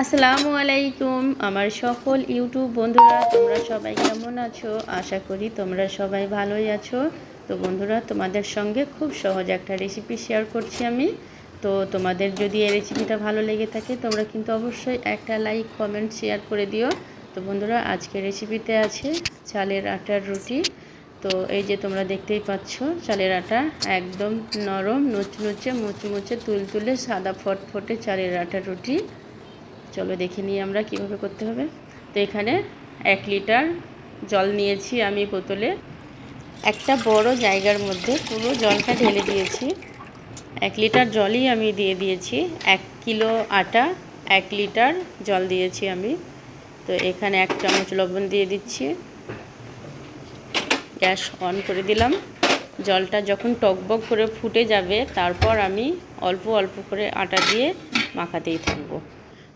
আসসালামু আলাইকুম, আমার সকল ইউটিউব বন্ধুরা, তোমরা সবাই কেমন আছো? আশা করি তোমরা সবাই ভালোই আছো। তো বন্ধুরা, তোমাদের সঙ্গে খুব সহজ একটা রেসিপি শেয়ার করছি আমি। তো তোমাদের যদি এই রেসিপিটা ভালো লেগে থাকে, তোমরা কিন্তু অবশ্যই একটা লাইক কমেন্ট শেয়ার করে দিও। তো বন্ধুরা, আজকে রেসিপিতে আছে চালের আটার রুটি। তো এই যে তোমরা দেখতেই পাচ্ছ, চালের আটা একদম নরম নচনুচে মুচমুচে, তুলতুলে, সাদা ফটফটে চালের আটার রুটি। চলো দেখে নিই আমরা কীভাবে করতে হবে। তো এখানে এক লিটার জল নিয়েছি আমি বোতলে। একটা বড় জায়গার মধ্যে পুরো জলটা ঢেলে দিয়েছি। এক লিটার জলই আমি দিয়ে দিয়েছি। এক কিলো আটা, এক লিটার জল দিয়েছি আমি। তো এখানে এক চামচ লবণ দিয়ে দিচ্ছি। গ্যাস অন করে দিলাম। জলটা যখন টকবক করে ফুটে যাবে, তারপর আমি অল্প অল্প করে আটা দিয়ে মাখাতেই থাকব।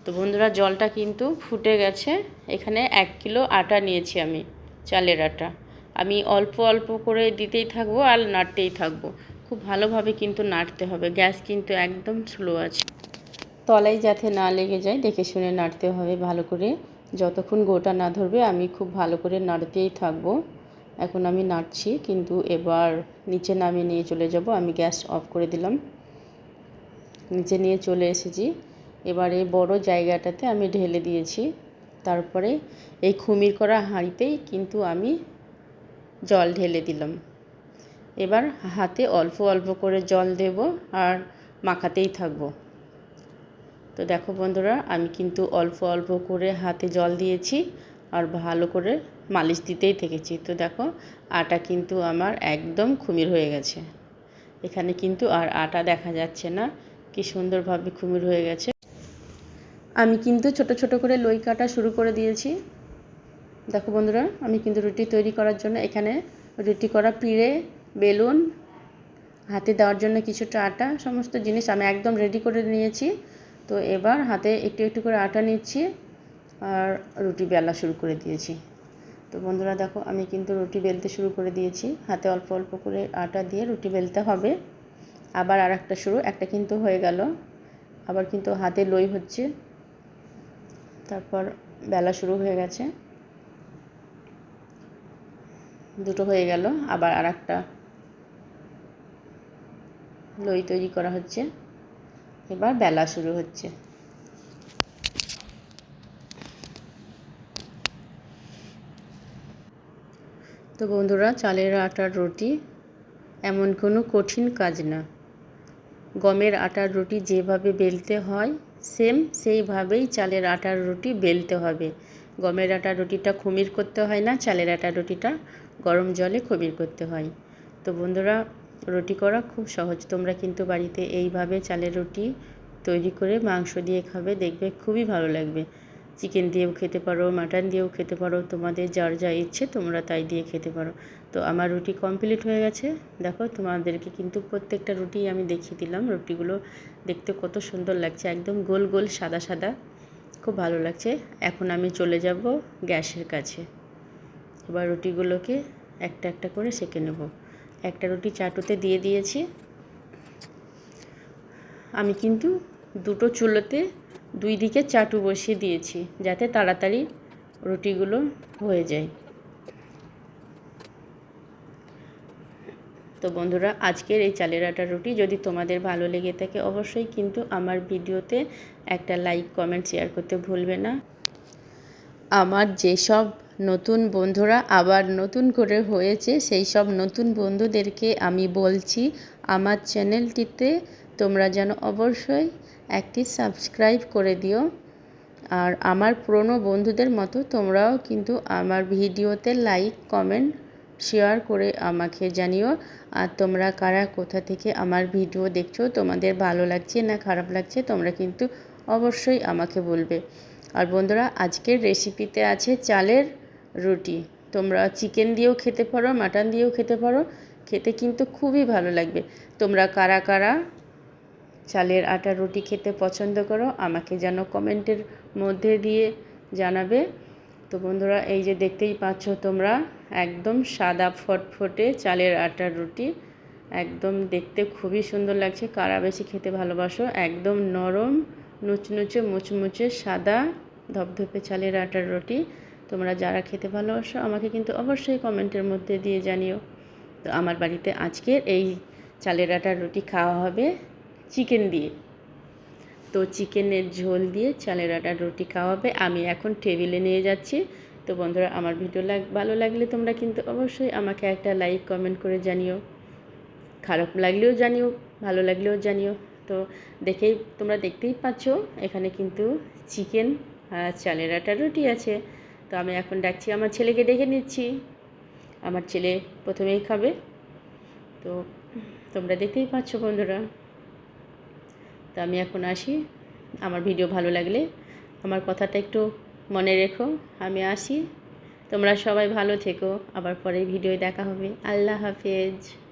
তো বন্ধুরা, জলটা কিন্তু ফুটে গেছে। এখানে এক কিলো আটা নিয়েছি আমি, চালের আটা। আমি অল্প অল্প করে দিতেই থাকব আর নাড়তেই থাকব। খুব ভালোভাবে কিন্তু নাড়তে হবে, গ্যাস কিন্তু একদম স্লো আছে। তলায় যাতে না লেগে যায়, দেখে শুনে নাড়তে হবে ভালো করে। যতক্ষণ গোটা না ধরবে, আমি খুব ভালো করে নাড়তেই থাকব। এখন আমি নাড়ছি, কিন্তু এবার নিচে নামিয়ে নিয়ে চলে যাব। আমি গ্যাস অফ করে দিলাম। নিচে নিয়ে চলে এসেছি। এবার এই বড় জায়গাটাতে আমি ঢেলে দিয়েছি। তারপরে এই খুমির করা হাঁড়িতেই কিন্তু আমি জল ঢেলে দিলাম। এবার হাতে অল্প অল্প করে জল দেব আর মাখাতেই থাকব। তো দেখো বন্ধুরা, আমি কিন্তু অল্প অল্প করে হাতে জল দিয়েছি আর ভালো করে মালিশ দিতেই থেকেছি। তো দেখো, আটা কিন্তু আমার একদম খুমির হয়ে গেছে। এখানে কিন্তু আর আটা দেখা যাচ্ছে না। কি সুন্দরভাবে খুমির হয়ে গেছে। আমি কিন্তু ছোট ছোট করে লই কাটা শুরু করে দিয়েছি। দেখো বন্ধুরা, আমি কিন্তু রুটি তৈরি করার জন্য এখানে রুটি করা পিড়ে, বেলুন, হাতে দেওয়ার জন্য কিছুটা আটা, সমস্ত জিনিস আমি একদম রেডি করে নিয়েছি। তো এবার হাতে একটু একটু করে আটা নিচ্ছি আর রুটি বেলা শুরু করে দিয়েছি। তো বন্ধুরা দেখো, আমি কিন্তু রুটি বেলতে শুরু করে দিয়েছি। হাতে অল্প অল্প করে আটা দিয়ে রুটি বেলতে হবে। আবার আর একটা শুরু, একটা কিন্তু হয়ে গেল। আবার কিন্তু হাতে লই হচ্ছে। তারপর বেলা শুরু হয়ে গেছে। দুটো হয়ে গেল, আবার আর একটা লই তৈরি করা হচ্ছে। এবার বেলা শুরু হচ্ছে। তো বন্ধুরা, চালের আটার রুটি এমন কোনো কঠিন কাজ না। গমের আটার রুটি যেভাবে বেলতে হয় সেম সেইভাবেই চালের আটার রুটি বেলতে হবে। গমের আটার রুটিটা খুমির করতে হয় না, চালের আটার রুটিটা গরম জলে খুমির করতে হয়। তো বন্ধুরা, রুটি করা খুব সহজ। তোমরা কিন্তু বাড়িতে এইভাবে চালের রুটি তৈরি করে মাংস দিয়ে খাবে, দেখবে খুবই ভালো লাগবে। চিকেন দিয়েও খেতে পারো, মাটন দিয়েও খেতে পারো, তোমাদের যার যা ইচ্ছে তোমরা তাই দিয়ে খেতে পারো। তো আমার রুটি কমপ্লিট হয়ে গেছে। দেখো তোমাদেরকে কিন্তু প্রত্যেকটা রুটি আমি দেখিয়ে দিলাম। রুটিগুলো দেখতে কত সুন্দর লাগছে, একদম গোল গোল, সাদা সাদা, খুব ভালো লাগছে। এখন আমি চলে যাব গ্যাসের কাছে। এবার রুটিগুলোকে একটা একটা করে সেঁকে নেব। একটা রুটি চাটুতে দিয়ে দিয়েছি। আমি কিন্তু দুটো চুলোতে দুই দিকে চাটু বসিয়ে দিয়েছি যাতে তাড়াতাড়ি রুটিগুলো হয়ে যায়। তো বন্ধুরা, আজকের এই চালের আটার রুটি যদি তোমাদের ভালো লেগে থাকে অবশ্যই কিন্তু আমার ভিডিওতে একটা লাইক, কমেন্ট, শেয়ার করতে ভুলবে না। আমার যেসব নতুন বন্ধুরা আবার নতুন করে হয়েছে, সেই সব নতুন বন্ধুদেরকে আমি বলছি, আমার চ্যানেলটিতে তোমরা যেন অবশ্যই একটি সাবস্ক্রাইব করে দিও। আর আমার পুরনো বন্ধুদের মতো তোমরাও কিন্তু আমার ভিডিওতে লাইক, কমেন্ট, শেয়ার করে আমাকে জানিও। আর তোমরা কারা, কোথা থেকে আমার ভিডিও দেখছ, তোমাদের ভালো লাগছে না খারাপ লাগছে, তোমরা কিন্তু অবশ্যই আমাকে বলবে। আর বন্ধুরা, আজকের রেসিপিতে আছে চালের রুটি। তোমরা চিকেন দিয়েও খেতে পারো মাটন দিয়েও খেতে পারো। খেতে কিন্তু খুবই ভালো লাগবে। তোমরা কারা কারা চালের আটার রুটি খেতে পছন্দ করো, আমাকে যেন কমেন্টের মধ্যে দিয়ে জানাবে। তো বন্ধুরা, এই যে দেখতেই পাচ্ছ তোমরা, একদম সাদা ফটফটে চালের আটার রুটি। একদম দেখতে খুবই সুন্দর লাগছে, কারা বেশি খেতে ভালোবাসো? একদম নরম, নুচনুচে, মুচমুচে, সাদা, ধপধপে চালের আটার রুটি। তোমরা যারা খেতে ভালোবাসো, আমাকে কিন্তু অবশ্যই কমেন্টের মধ্যে দিয়ে জানিও। তো আমার বাড়িতে আজকের এই চালের আটার রুটি খাওয়া হবে। চিকেন দিয়ে। তো চিকেনের ঝোল দিয়ে চালের আটার রুটি খাওয়া হবে আমি এখন টেবিলে নিয়ে যাচ্ছি। তো বন্ধুরা, আমার ভিডিও লাগ, ভালো লাগলে তোমরা কিন্তু অবশ্যই আমাকে একটা লাইক, কমেন্ট করে জানিও। খারাপ লাগলেও জানিও, ভালো লাগলেও জানিও। তো দেখেই, তোমরা দেখতেই পাচ্ছ, এখানে কিন্তু চিকেন আর চালের আটার রুটি আছে। তো আমি এখন ডাকছি আমার ছেলেকে ডেকে নিচ্ছি। আমার ছেলে প্রথমেই খাবে। তো তোমরা দেখতেই পাচ্ছ বন্ধুরা। তো আমি এখন আসি। আমার ভিডিও ভালো লাগলে আমার কথাটা একটু মনে রেখো। আমি আসি। তোমরা সবাই ভালো থেকো। আবার পরে ভিডিও দেখা হবে। আল্লাহ হাফেজ।